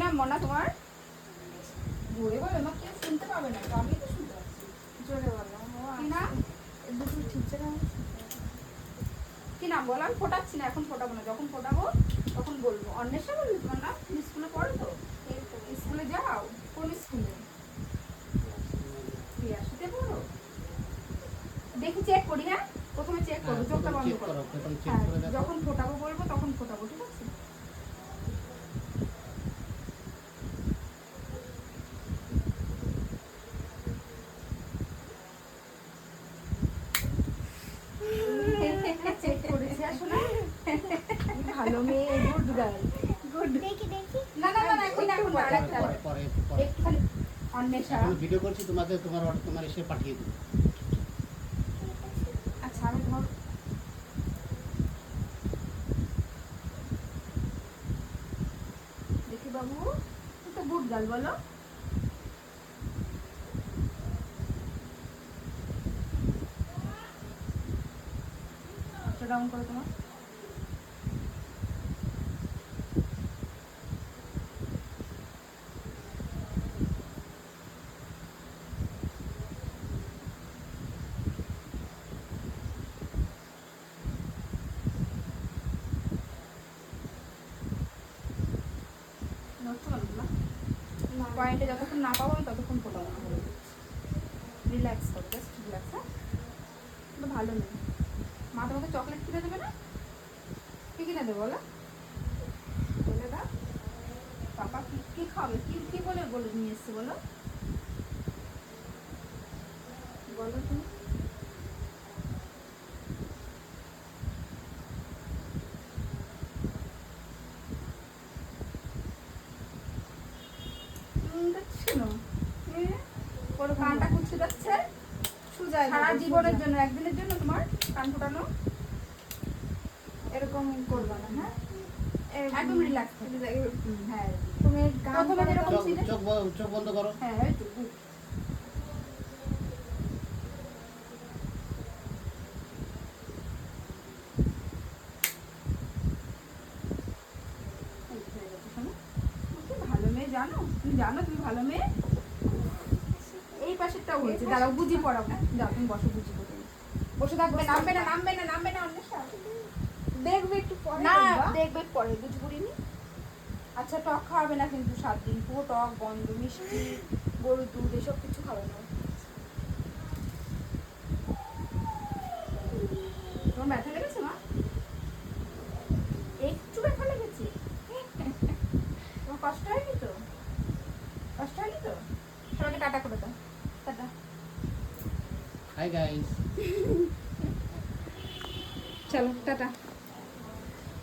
নাম মনা তোমার জোরে বলো মা কেউ শুনতে পাবে না তো আমি তো শুনতে পাচ্ছি। জোরে বলো ও কি নাম? দুটো ঠিকছে না কি নাম বলো? আমি ফোটাচ্ছি না এখন ফোটাবো না। যখন ফোটাবো তখন বলব। অন্বেষা বলবি তোমার নাম? তুমি স্কুলে পড়ো তো? স্কুলে যাও? কোন স্কুলে? বিয়াসিতে পড়ো? দেখি চেক করি হ্যাঁ? প্রথমে চেক করব হ্যাঁ, চোখটা বন্ধ check করো। করো, হ্যাঁ, যখন ফোটাবো বলব তখন ফোটাবো ঠিক আছে চেক করেছি আসলে ভালো মেয়ে গুড গার্ল গুড দেখি দেখি। না না না না এখন এখন আরেকটা পরে পরে পরে। একটুখানি অন্বেষা। ভিডিও করছি তোমাকে তোমার অর্ডার তোমার এসে পাঠিয়ে দেবো। আচ্ছা আমি ধর দেখি বাবু তুই তো গুড গার্ল বলো। ডাউন করো তোমার? পয়েন্টে যতক্ষণ না পাবো আমি ততক্ষণ ফোটাবো না রিল্যাক্স করো জাস্ট রিল্যাক্স হ্যাঁ? ভালো নেই। মা তোমাকে চকলেট কিনে দেবে না? কি কিনে দেবো বলো? বলে দাও। পাপা কি কি খাবে? কি কি বলে বলে নিয়ে এসছে বলো? বলো তুমি। কানটা কুচকে যাচ্ছে? সারা জীবনের জন্য একদিনের জন্য তোমার কান ফোটানো এরকম করবা না হ্যাঁ? একদম রিল্যাক্স হ্যাঁ তুমি প্রথমে যেরকম ছিলে? চোখ বন্ধ করো। হ্যাঁ এই তো good. এই তো হয়ে গেছে, শোনো। তুমি ভালো মেয়ে জানো? তুমি জানো তুমি ভালো মেয়ে? পাশেরটাও হয়েছে দাঁড়াও বুঝি পড়াবো যাও তুমি বসো বুঝি পড়ে বসে থাকবে নামবে না নামবে না নামবে না অন্বেষা। দেখবে একটু পরে না দেখবে পরে বুঝি পড়িনি আচ্ছা টক খাওয়াবে না কিন্তু সাত দিন। পুরো টক বন্ধ মিষ্টি গরুর দুধ এসব কিছু খাবে না। তোমার ব্যথা লেগেছে মা? একটু ব্যথা লেগেছে। তোমার কষ্ট হয়নি তো? কষ্ট হয়নি তো? সবাইকে টাটা করে দাও। हाय गाइस चलो टाटा।